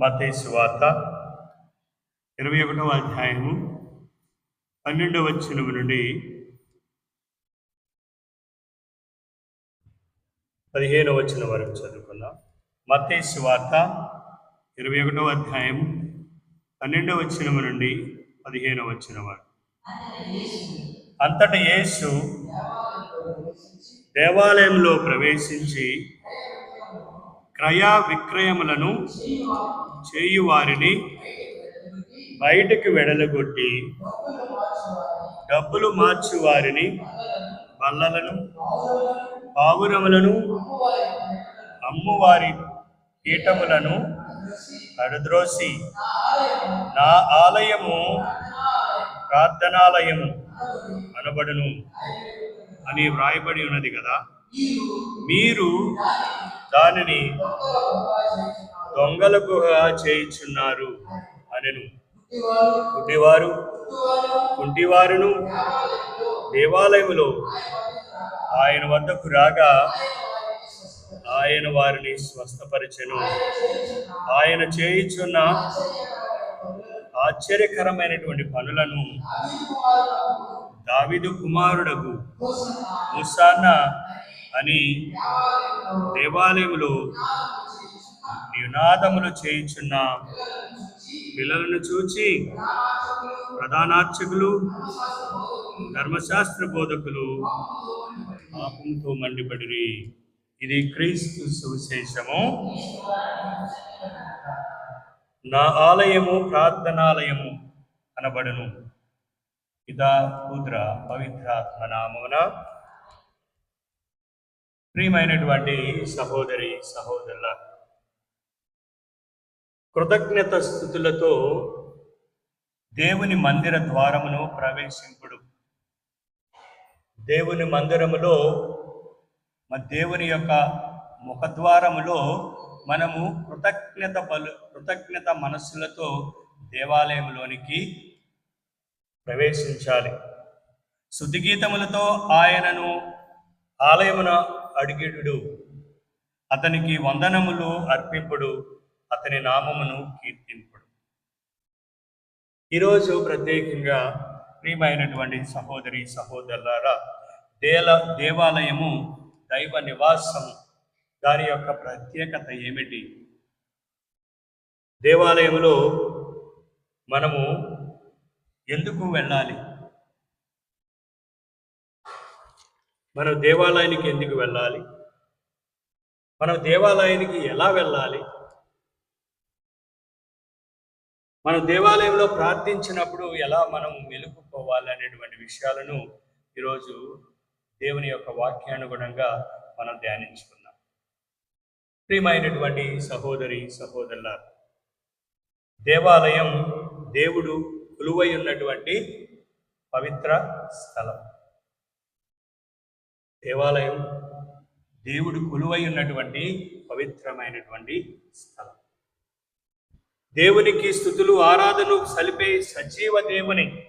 మతేసు వార్త ఇరవై ఒకటవ అధ్యాయము పన్నెండవ వచనము నుండి పదిహేనవ వచ్చిన వరకు చదువుకుందాం. మతేసు వార్త ఇరవై ఒకటవ అధ్యాయం పన్నెండవ వచ్చిన నుండి పదిహేనవ వచ్చిన వరకు. అంతట యేసు దేవాలయంలో ప్రవేశించి క్రయ విక్రయములను చేయువారిని బయటకు వెడలగొట్టి డబ్బులు మార్చు వారిని బల్లలను పావురములను అమ్మువారి పీఠములను అడద్రోసి నా ఆలయము ప్రార్థనాలయము అనబడును అని వ్రాయబడి ఉన్నది కదా. మీరు దానిని దొంగల గుహ చేయించున్నారు అనెను. గుడ్డివారు కుంటివారును దేవాలయములో ఆయన వద్దకు రాగా ఆయన వారిని స్వస్థపరిచెను. ఆయన చేయించున్న ఆశ్చర్యకరమైనటువంటి పనులను దావిదు కుమారుడకు ముసాన్న అని దేవాలయములో నినాదములు చేయుచున్న పిల్లలను చూచి ప్రధానార్చకులు ధర్మశాస్త్ర బోధకులు పాపంతో మండిపడిరి. ఇది క్రీస్తు సువిశేషము. నా ఆలయము ప్రార్థనాలయము అనబడను. పితా పుత్ర పవిత్రాత్మ నామమున ప్రియమైనటువంటి సహోదరి సహోదరుల కృతజ్ఞత స్థుతులతో దేవుని మందిర ద్వారమును ప్రవేశింపుడు. దేవుని మందిరములో మన దేవుని యొక్క ముఖద్వారములో మనము కృతజ్ఞత బలు కృతజ్ఞత మనస్సులతో దేవాలయంలోనికి ప్రవేశించాలి. శుద్ధిగీతములతో ఆయనను ఆలయమున అడిగిడు. అతనికి వందనములు అర్పింపుడు అతని నామమును కీర్తింపుడు. ఈరోజు ప్రత్యేకంగా ప్రియమైనటువంటి సహోదరి సహోదరులారా దేల దేవాలయము దైవ నివాసం దాని యొక్క ప్రత్యేకత ఏమిటి? దేవాలయంలో మనము ఎందుకు వెళ్ళాలి? మనం దేవాలయానికి ఎందుకు వెళ్ళాలి? మనం దేవాలయానికి ఎలా వెళ్ళాలి? మనం దేవాలయంలో ప్రార్థించినప్పుడు ఎలా మనం మెలుపుకోవాలి అనేటువంటి విషయాలను ఈరోజు దేవుని యొక్క వాక్యానుగుణంగా మనం ధ్యానించుకున్నాం ప్రియమైనటువంటి సహోదరి సహోదరుల దేవాలయం దేవుడు కొలువై ఉన్నటువంటి పవిత్ర స్థలం. దేవాలయం దేవుడు కొలువై ఉన్నటువంటి పవిత్రమైనటువంటి స్థలం. దేవునికి స్థుతులు ఆరాధనలు సలిపే సజీవ దేవుని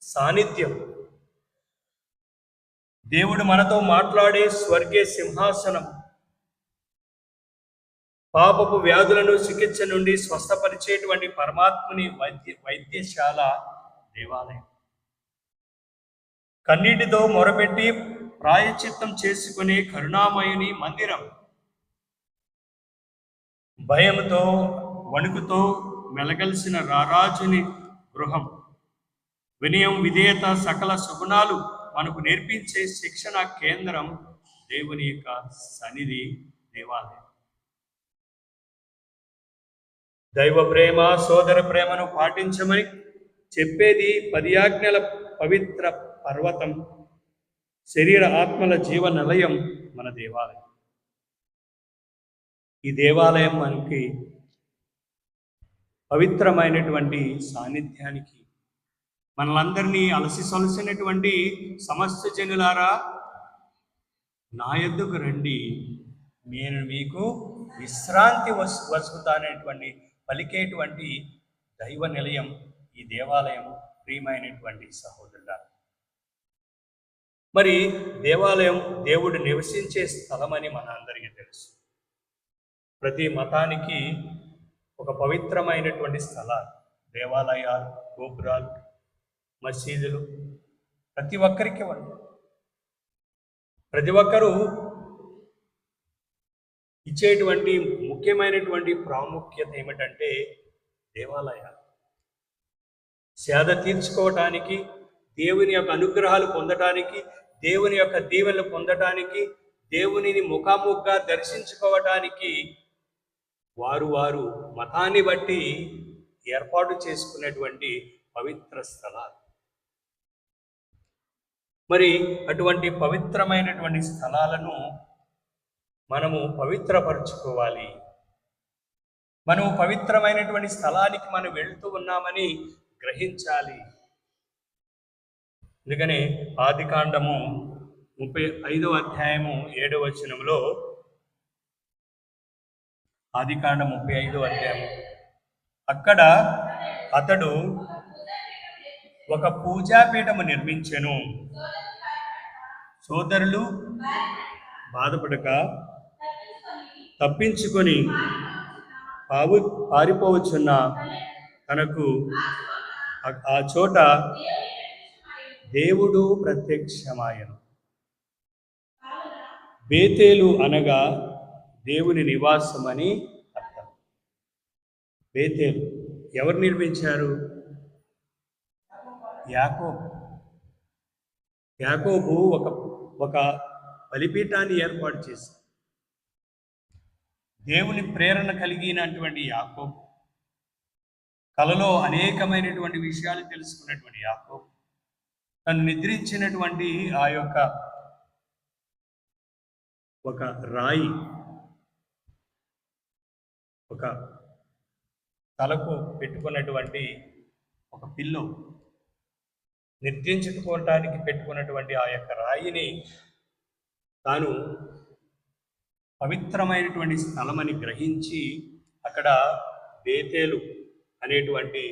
సాన్నిధ్యం. దేవుడు మనతో మాట్లాడే స్వర్గీయ సింహాసనం. పాపపు వ్యాధులను చికిత్స నుండి స్వస్థపరిచేటువంటి పరమాత్ముని వైద్య వైద్యశాల దేవాలయం. కన్నీటితో మొరపెట్టి ప్రాయచిత్తం చేసుకునే కరుణామయుని మందిరం. భయంతో వణుకుతో మెలగలిసిన రారాజుని గృహం. వినయం విధేయత సకల సుగుణాలు మనకు నేర్పించే శిక్షణ కేంద్రం దేవుని యొక్క సన్నిధి దేవాలయం. దైవ ప్రేమ సోదర ప్రేమను పాటించమని చెప్పేది పది ఆజ్ఞల పవిత్ర పర్వతం. శరీర ఆత్మల జీవ నిలయం మన దేవాలయం. ఈ దేవాలయం మనకి పవిత్రమైనటువంటి సాన్నిధ్యానికి మనలందరినీ అలసి సొలసినటువంటి సమస్త జనులారా నా ఎద్దుకు రండి. నేను మీకు విశ్రాంతి వస్ వసుకుతానేటువంటి పలికేటువంటి దైవ నిలయం ఈ దేవాలయం ప్రియమైనటువంటి సహోదరుల మరి దేవాలయం దేవుడు నివసించే స్థలమని మన అందరికీ తెలుసు. ప్రతి మతానికి ఒక పవిత్రమైనటువంటి స్థలాలు దేవాలయాలు గోపురాలు మసీదులు ప్రతి ఒక్కరికి ఉన్నాయి ప్రతి ఒక్కరూ ఇచ్చేటువంటి ముఖ్యమైనటువంటి ప్రాముఖ్యత ఏమిటంటే దేవాలయాలు. సేద తీర్చుకోవటానికి దేవుని యొక్క అనుగ్రహాలు పొందటానికి దేవుని యొక్క దీవెనలు పొందటానికి దేవునిని ముఖాముఖిగా దర్శించుకోవటానికి వారు వారు మతాన్ని బట్టి ఏర్పాటు చేసుకునేటువంటి పవిత్ర స్థలాలు. మరి అటువంటి పవిత్రమైనటువంటి స్థలాలను మనము పవిత్రపరుచుకోవాలి. మనము పవిత్రమైనటువంటి స్థలానికి మనం వెళ్తూ ఉన్నామని గ్రహించాలి. అందుకని ఆది కాండము ముప్పై ఐదో అధ్యాయము ఏడవ వచనంలో ఆది ముప్పై ఐదో అధ్యాయము. అక్కడ అతడు ఒక పూజాపీఠము నిర్మించెను. సోదరులు బాధపడక తప్పించుకొని పావు పారిపోవచ్చున్న తనకు ఆ చోట దేవుడు ప్రత్యక్షమాయను. బేతేలు అనగా దేవుని నివాసమని అర్థం. బేతేలు ఎవరు నిర్మించారు? యాకోబు. యాకోబు ఒక ఒక బలిపీఠాన్ని ఏర్పాటు చేశారు దేవుని ప్రేరణ కలిగినటువంటి యాకోబు. కలలో అనేకమైనటువంటి విషయాలు తెలుసుకున్నటువంటి యాకోబు. తను నిద్రించినటువంటి ఆ యొక్క ఒక రాయి ఒక తలకు పెట్టుకున్నటువంటి ఒక పిల్లు నిర్దించుకోవటానికి పెట్టుకున్నటువంటి ఆ యొక్క రాయిని తాను పవిత్రమైనటువంటి స్థలమని గ్రహించి అక్కడ బేతేలు అనేటువంటి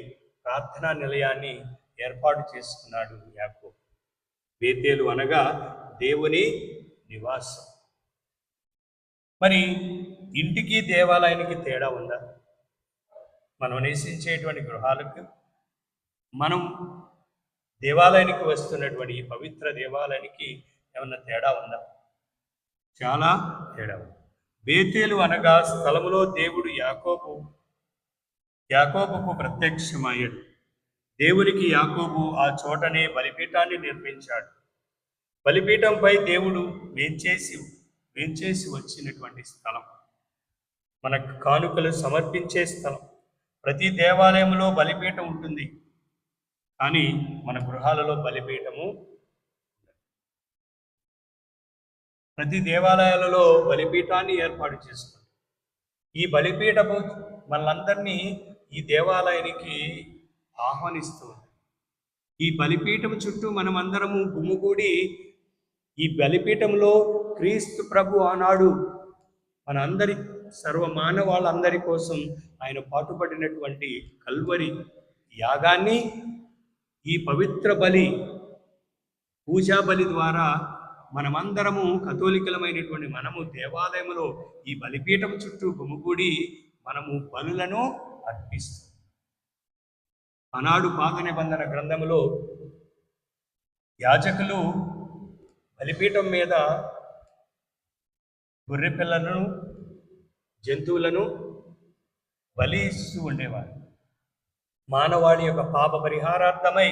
ప్రార్థనా నిలయాన్ని ఏర్పాటు చేసుకున్నాడు యాకో బేతేలు అనగా దేవుని నివాసం. మరి ఇంటికి దేవాలయానికి తేడా ఉందా? మనం నివసించేటువంటి గృహాలకు మనం దేవాలయానికి వస్తున్నటువంటి ఈ పవిత్ర దేవాలయానికి ఏమన్నా తేడా ఉందా? చాలా తేడా ఉంది. బేతేలు అనగా స్థలములో దేవుడు యాకోబు యాకోబుకు ప్రత్యక్షమయ్యాడు. దేవునికి యాకోబు ఆ చోటనే బలిపీఠాన్ని నిర్మించాడు. బలిపీఠంపై దేవుడు వేంచేసి వేంచేసి వచ్చినటువంటి స్థలం. మనకు కానుకలు సమర్పించే స్థలం. ప్రతి దేవాలయంలో బలిపీఠం ఉంటుంది. కానీ మన గృహాలలో బలిపీఠము ప్రతి దేవాలయాలలో బలిపీఠాన్ని ఏర్పాటు చేసుకుంటాం. ఈ బలిపీఠము మనందరినీ ఈ దేవాలయానికి ఆహ్వానిస్తుంది. ఈ బలిపీఠం చుట్టూ మనమందరము గుమ్ముగూడి ఈ బలిపీఠంలో క్రీస్తు ప్రభు ఆనాడు మనందరి సర్వ మానవాళ్ళందరి కోసం ఆయన పాటుపడినటువంటి కల్వరి యాగాన్ని ఈ పవిత్ర బలి పూజా బలి ద్వారా మనమందరము కథోలికలమైనటువంటి మనము దేవాలయములో ఈ బలిపీఠం చుట్టూ గుమిగూడి మనము బలులను అర్పిస్తాం ఆనాడు పాత నిబంధన గ్రంథములో యాజకులు బలిపీఠం మీద గొర్రె పిల్లలను జంతువులను బలి ఇస్తూ ఉండేవారు. మానవాళి యొక్క పాప పరిహారార్థమై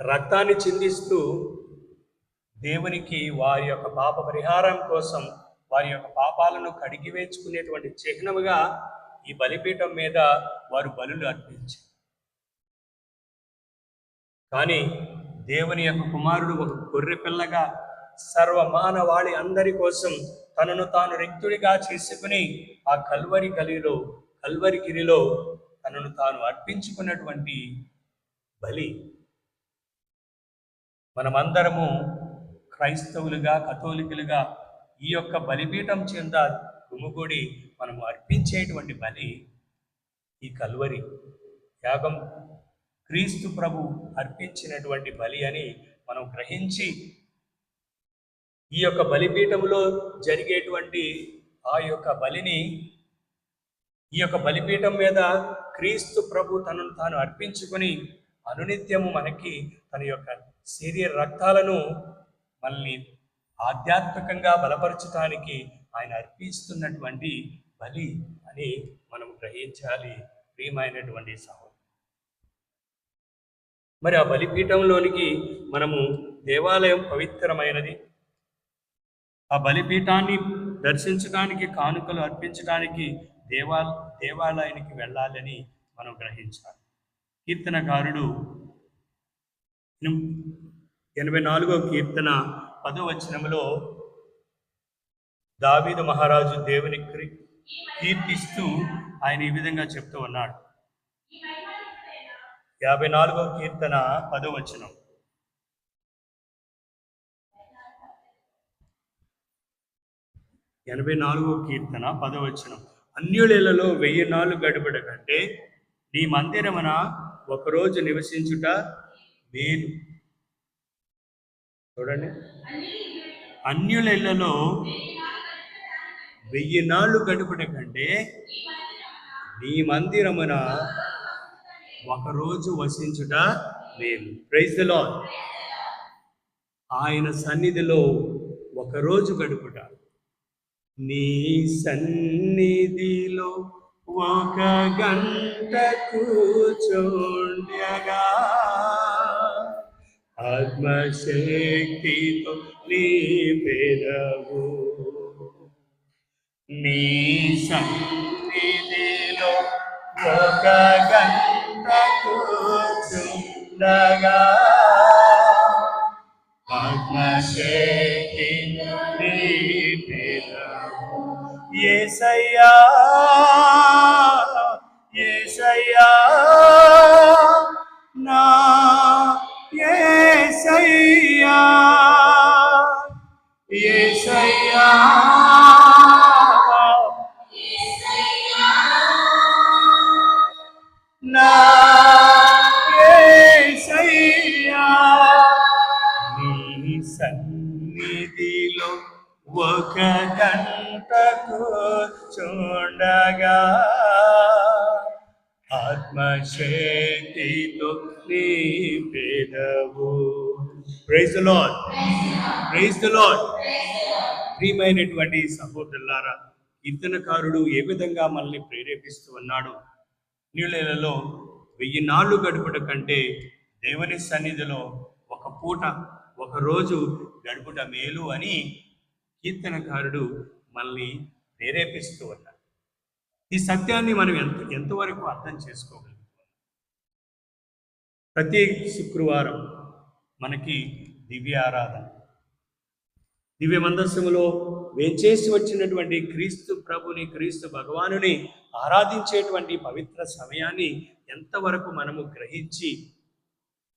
రక్తాన్ని చిందిస్తూ దేవునికి వారి యొక్క పాప పరిహారం కోసం వారి యొక్క పాపాలను కడిగివేచుకునేటువంటి చిహ్నముగా ఈ బలిపీఠం మీద వారు బలులు అర్పించారు. కానీ దేవుని యొక్క కుమారుడు ఒక గొర్రె పిల్లగా సర్వ మానవాళి అందరి కోసం తనను తాను రిక్తుడిగా చేసుకుని ఆ కల్వరి గలిలో కల్వరి గిరిలో తనను తాను అర్పించుకున్నటువంటి బలి. మనమందరము క్రైస్తవులుగా కథోలికులుగా ఈ యొక్క బలిపీఠం చెంద గుమిగూడి మనము అర్పించేటువంటి బలి ఈ కల్వరి. యాగం క్రీస్తు ప్రభు అర్పించినటువంటి బలి అని మనం గ్రహించి ఈ యొక్క బలిపీఠములో జరిగేటువంటి ఆ యొక్క బలిని ఈ యొక్క బలిపీఠం మీద క్రీస్తు ప్రభు తనను తాను అర్పించుకొని అనునిత్యము మనకి తన యొక్క శరీర రక్తాలను మనల్ని ఆధ్యాత్మికంగా బలపరచడానికి ఆయన అర్పిస్తున్నటువంటి బలి అని మనం గ్రహించాలి. ప్రియమైనటువంటి సహోదరు మరి ఆ బలిపీఠంలోనికి మనము దేవాలయం పవిత్రమైనది. ఆ బలిపీఠాన్ని దర్శించడానికి కానుకలు అర్పించడానికి దేవా దేవాలయానికి వెళ్ళాలని మనం గ్రహించాలి. కీర్తనకారుడు ఎనభై నాలుగో కీర్తన పదో వచనంలో దావీదు మహారాజు దేవుని క్రి- కీర్తిస్తూ ఆయన ఈ విధంగా చెప్తూ ఉన్నాడు. యాభై నాలుగో కీర్తన పదవచనం ఎనభై నాలుగో కీర్తన పదవచనం అన్యులలో వెయ్యి నాళ్ళు గడుపుట కంటే నీ మందిరమున ఒకరోజు నివసించుట మేలు. చూడండి. అన్యులలో వెయ్యి నాళ్ళు గడుపుట కంటే నీ మందిరమున ఒకరోజు వసించుట నేను ప్రైజ్ ద లార్డ్ ఆయన సన్నిధిలో ఒకరోజు గడుపుట. నీ సన్నిధిలో ఒక గంట కూర్చోండగా ఆత్మశక్తితో నీ పెరవు నీ సన్నిధిలో ఒక గంట చూడగా ఆత్మశక్తితో నీ పెదవు. Praise lord praise the lord ప్రియమైనటువంటి సహోదరులారా కీర్తనకారుడు ఏ విధంగా మనల్ని ప్రేరేపిస్తూ ఉన్నాడు నీళ్ళలో వెయ్యి నాళ్ళు గడుపుట కంటే దేవుని సన్నిధిలో ఒక పూట ఒక రోజు గడుపుట మేలు అని కీర్తనకారుడు మనల్ని ప్రేరేపిస్తూ ఉన్నారు. ఈ సత్యాన్ని మనం ఎంత ఎంతవరకు అర్థం చేసుకోగలుగుతాం ప్రతి శుక్రవారం మనకి దివ్య ఆరాధన దివ్య మందస్సులో వేచేసి వచ్చినటువంటి క్రీస్తు ప్రభుని క్రీస్తు భగవానుని ఆరాధించేటువంటి పవిత్ర సమయాన్ని ఎంతవరకు మనము గ్రహించి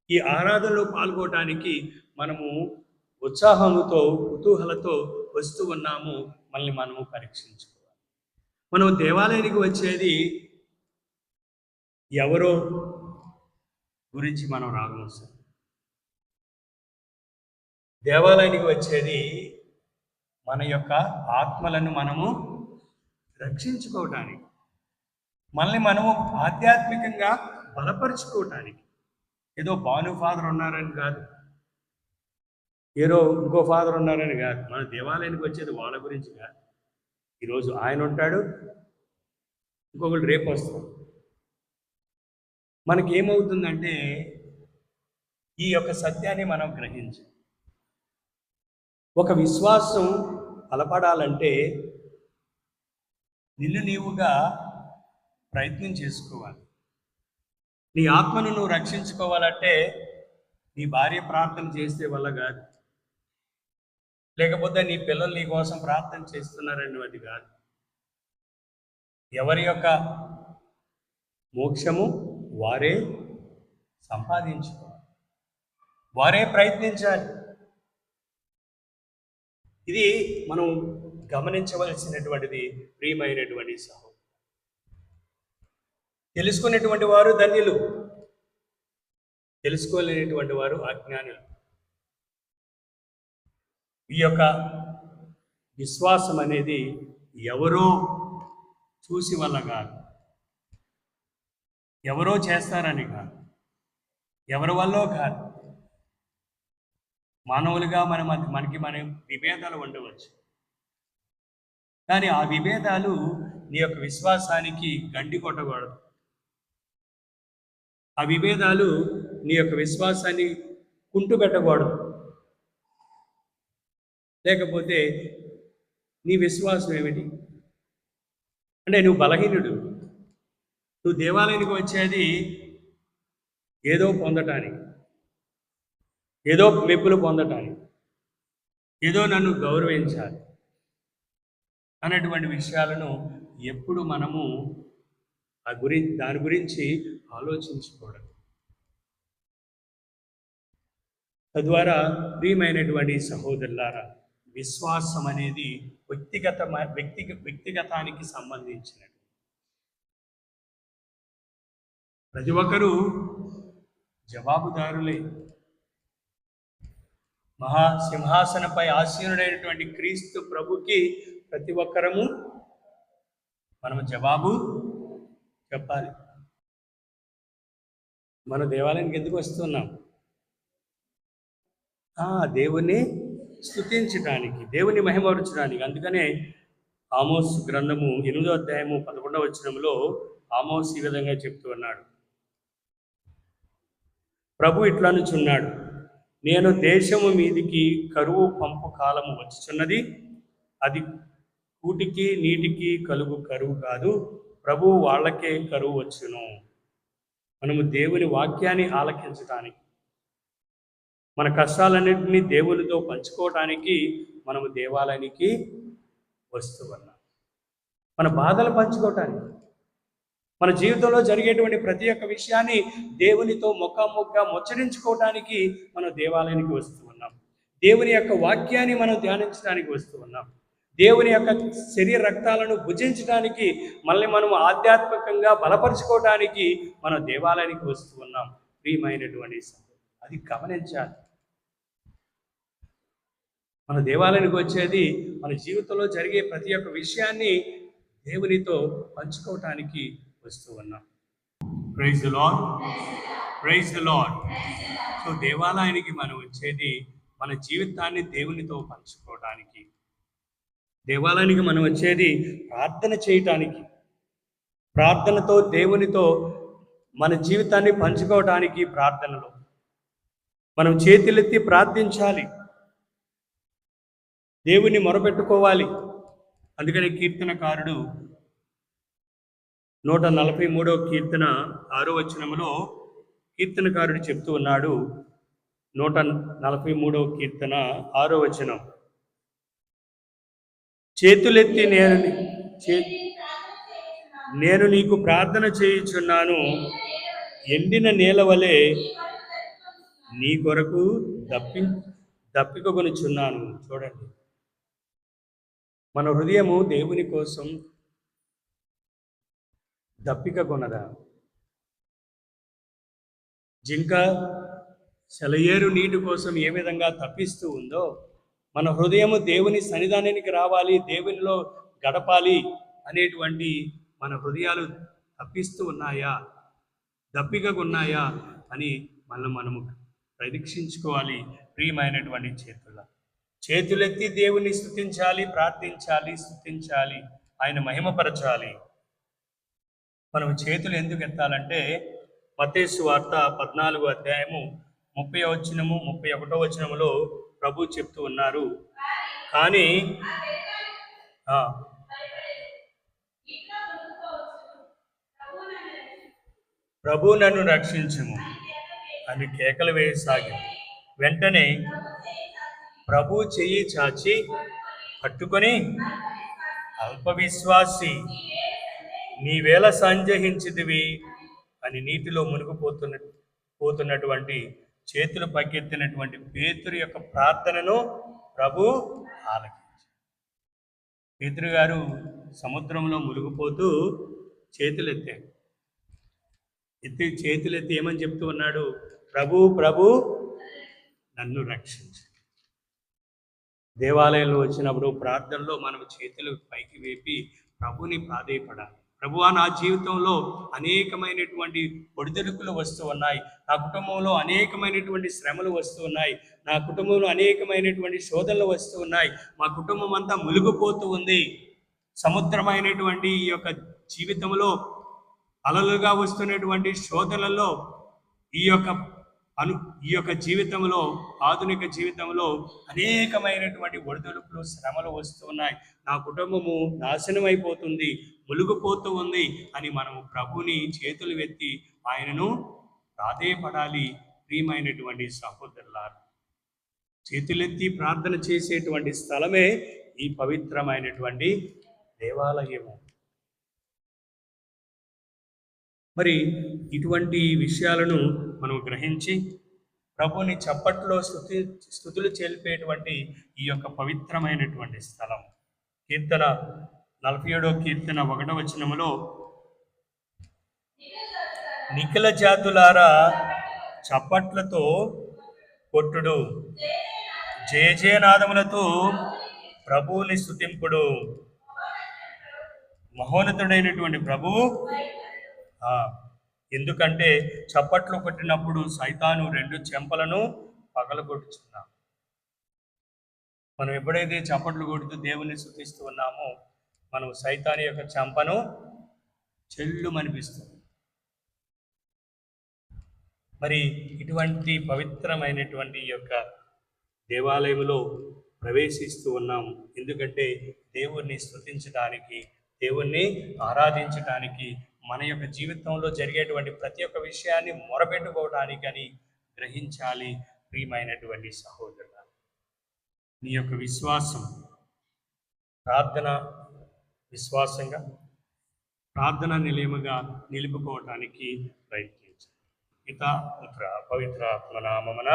ఈ ఆరాధనలో పాల్గొనడానికి మనము ఉత్సాహముతో కుతూహలతో వస్తూ ఉన్నాము మనల్ని మనము పరీక్షించుకోవాలి. మనం దేవాలయానికి వచ్చేది ఎవరో గురించి మనం రాగమోసాం దేవాలయానికి వచ్చేది మన యొక్క ఆత్మలను మనము రక్షించుకోవటానికి మనల్ని మనము ఆధ్యాత్మికంగా బలపరుచుకోవటానికి. ఏదో భాను ఫాదర్ ఉన్నారని కాదు. ఏదో ఇంకో ఫాదర్ ఉన్నారని కాదు. మన దేవాలయానికి వచ్చేది వాళ్ళ గురించి కాదు. ఈరోజు ఆయన ఉంటాడు ఇంకొకళ్ళు రేపు వస్తారు మనకి ఏమవుతుందంటే ఈ యొక్క సత్యాన్ని మనం గ్రహించాలి. ఒక విశ్వాసం బలపడాలంటే నిన్ను నీవుగా ప్రయత్నం చేసుకోవాలి. నీ ఆత్మను నువ్వు రక్షించుకోవాలంటే నీ భార్య ప్రార్థన చేస్తే వల్ల కాదు. లేకపోతే నీ పిల్లలు నీ కోసం ప్రార్థన చేస్తున్నారని అది కాదు. ఎవరి యొక్క మోక్షము వారే సంపాదించుకోవాలి. వారే ప్రయత్నించాలి. ఇది మనం గమనించవలసినటువంటిది ప్రియమైనటువంటి సహో తెలుసుకునేటువంటి వారు ధన్యులు. తెలుసుకోలేనటువంటి వారు అజ్ఞానులు ఈ యొక్క విశ్వాసం అనేది ఎవరో చూసి వల్ల కాదు. ఎవరో చేస్తారని కాదు. ఎవరి వల్ల కాదు. మానవులుగా మన మనకి మన విభేదాలు ఉండవచ్చు. కానీ ఆ విభేదాలు నీ యొక్క విశ్వాసానికి గండి కొట్టకూడదు. ఆ విభేదాలు నీ యొక్క విశ్వాసాన్ని కుంటు పెట్టకూడదు లేకపోతే నీ విశ్వాసం ఏమిటి? అంటే నువ్వు బలహీనుడు. నువ్వు దేవాలయానికి వచ్చేది ఏదో పొందటానికి. ఏదో మెప్పులు పొందటానికి. ఏదో నన్ను గౌరవించాలి అనేటువంటి విషయాలను ఎప్పుడు మనము ఆ గురి దాని గురించి ఆలోచించుకోవడం. తద్వారా ప్రియమైనటువంటి సహోదరులారా విశ్వాసం అనేది వ్యక్తిగత వ్యక్తి వ్యక్తిగతానికి సంబంధించినది. ప్రతి ఒక్కరూ జవాబుదారులే. మహా సింహాసనపై ఆసీనుడైనటువంటి క్రీస్తు ప్రభుకి ప్రతి ఒక్కరము మనము జవాబు చెప్పాలి. మన దేవాలయానికి ఎందుకు వస్తున్నాం? ఆ దేవుని స్తుతించడానికి దేవుని మహిమపరచడానికి అందుకనే ఆమోస్ గ్రంథము ఎనిమిదో అధ్యాయము పదకొండవ వచనంలో ఆమోస్ ఈ విధంగా చెప్తూ ఉన్నాడు. ప్రభు ఇట్లనుచున్నాడు నేను దేశము మీదికి కరువు పంపు కాలము వచ్చుచున్నది అది కూటికి నీటికి కలుగు కరువు కాదు ప్రభు వాళ్ళకే కరువు వచ్చును. మనము దేవుని వాక్యాన్ని ఆలకించడానికి మన కష్టాలన్నింటినీ దేవునితో పంచుకోవటానికి మనము దేవాలయానికి వస్తూ ఉన్నాం మన బాధలు పంచుకోవటానికి. మన జీవితంలో జరిగేటువంటి ప్రతి ఒక్క విషయాన్ని దేవునితో ముఖాముఖిగా ముచ్చరించుకోవటానికి మనం దేవాలయానికి వస్తూ ఉన్నాం దేవుని యొక్క వాక్యాన్ని మనం ధ్యానించడానికి వస్తూ ఉన్నాం దేవుని యొక్క శరీర రక్తాలను భుజించడానికి మళ్ళీ మనం ఆధ్యాత్మికంగా బలపరుచుకోవడానికి మనం దేవాలయానికి వస్తూ ఉన్నాం ప్రియమైనటువంటి అది గమనించాలి. మన దేవాలయానికి వచ్చేది మన జీవితంలో జరిగే ప్రతి ఒక్క విషయాన్ని దేవునితో పంచుకోవటానికి వస్తూ ఉన్నాం. Praise the lord praise the lord so దేవాలయానికి మనం వచ్చేది మన జీవితాన్ని దేవునితో పంచుకోవటానికి. దేవాలయానికి మనం వచ్చేది ప్రార్థన చేయటానికి. ప్రార్థనతో దేవునితో మన జీవితాన్ని పంచుకోవటానికి ప్రార్థనలో. మనం చేతులెత్తి ప్రార్థించాలి. దేవుని మొరపెట్టుకోవాలి. అందుకని కీర్తనకారుడు నూట నలభై మూడో కీర్తన ఆరో వచనంలో కీర్తనకారుడు చెప్తూ ఉన్నాడు. నూట నలభై మూడో కీర్తన ఆరో వచనం. చేతులెత్తి నేను చే- నేను నీకు ప్రార్థన చేయుచున్నాను. ఎండిన నేల వలె నీ కొరకు దప్పి దప్పికొనుచున్నాను చూడండి. మన హృదయము దేవుని కోసం దప్పిక కొనదా జింక సెలయేరు నీటి కోసం ఏ విధంగా తప్పిస్తూ ఉందో మన హృదయము దేవుని సన్నిధానానికి రావాలి దేవునిలో గడపాలి అనేటువంటి మన హృదయాలు తప్పిస్తూ ఉన్నాయా? దప్పికగా ఉన్నాయా అని మనం మనము ప్రదీక్షించుకోవాలి ప్రియమైనటువంటి చేతుల. చేతులెత్తి దేవుని స్థుతించాలి ప్రార్థించాలి స్థుతించాలి ఆయన మహిమపరచాలి. మనం చేతులు ఎందుకు ఎత్తాలంటే మతేసు వార్త పద్నాలుగు అధ్యాయము ముప్పై వచనము ముప్పై ఒకటో వచనములో ప్రభు చెప్తూ ఉన్నారు. కానీ ప్రభు నన్ను రక్షించము. అని కేకలు వేయసాగింది వెంటనే ప్రభు చెయ్యి చాచి పట్టుకొని అల్పవిశ్వాసి నీవేళ సంజహించిదివి అని నీటిలో మునిగిపోతున్న పోతున్నటువంటి చేతులు పగ్గెత్తినటువంటి పేతురు యొక్క ప్రార్థనను ప్రభు ఆలకించి పేతురు గారు సముద్రంలో మునిగిపోతూ చేతులు ఎత్తాడు ఎత్తి చేతులు ఎత్తి ఏమని చెప్తూ ఉన్నాడు? ప్రభు ప్రభు నన్ను రక్షించు. దేవాలయంలో వచ్చినప్పుడు ప్రార్థనలో మనం చేతులు పైకి వేపి ప్రభుని ప్రాధేయపడాలి. ప్రభువా నా జీవితంలో అనేకమైనటువంటి ఒడిదుడుకులు వస్తూ ఉన్నాయి. నా కుటుంబంలో అనేకమైనటువంటి శ్రమలు వస్తూ ఉన్నాయి. నా కుటుంబంలో అనేకమైనటువంటి శోధనలు వస్తూ ఉన్నాయి. మా కుటుంబం అంతా మునిగిపోతూ ఉంది. సముద్రమైనటువంటి ఈ యొక్క జీవితంలో అలలుగా వస్తున్నటువంటి శోధనలలో ఈ యొక్క అను ఈ యొక్క జీవితంలో ఆధునిక జీవితంలో అనేకమైనటువంటి ఒడిదుడుకులు శ్రమలు వస్తున్నాయి నా కుటుంబము నాశనం అయిపోతుంది ములుగుపోతూ ఉంది అని మనము ప్రభుని చేతులు ఎత్తి ఆయనను ప్రాధేయపడాలి ప్రియమైనటువంటి సహోదరులారు. చేతులెత్తి ప్రార్థన చేసేటువంటి స్థలమే ఈ పవిత్రమైనటువంటి దేవాలయము. మరి ఇటువంటి విషయాలను మనం గ్రహించి ప్రభుని చప్పట్లో స్థుతి స్థుతులు చెల్పేటువంటి ఈ యొక్క పవిత్రమైనటువంటి స్థలం. కీర్తన నలభై ఏడో కీర్తన ఒకటో వచనములో నిఖిల జాతులారా చప్పట్లతో కొట్టుడు. జయజయనాదములతో ప్రభువుని స్థుతింపుడు మహోన్నతుడైనటువంటి ప్రభువు ఎందుకంటే చప్పట్లు కొట్టినప్పుడు సైతాను రెండు చెంపలను పగలగొట్టుచున్నాం మనం ఎప్పుడైతే చప్పట్లు కొడుతూ దేవుణ్ణి స్థుతిస్తూ ఉన్నామో మనం సైతాని యొక్క చెంపను చెల్లుమనిపిస్తుంది. మరి ఇటువంటి పవిత్రమైనటువంటి యొక్క దేవాలయంలో ప్రవేశిస్తూ ఉన్నాం ఎందుకంటే దేవుణ్ణి స్తుతించడానికి దేవుణ్ణి ఆరాధించడానికి మన యొక్క జీవితంలో జరిగేటువంటి ప్రతి ఒక్క విషయాన్ని మొరపెట్టుకోవడానికి గ్రహించాలి ప్రియమైనటువంటి సహోదరు నీ యొక్క విశ్వాసం ప్రార్థన విశ్వాసంగా ప్రార్థన నిలయముగా నిలుపుకోవటానికి ప్రయత్నించాలి పిత పుత్ర పవిత్ర ఆత్మ నామమున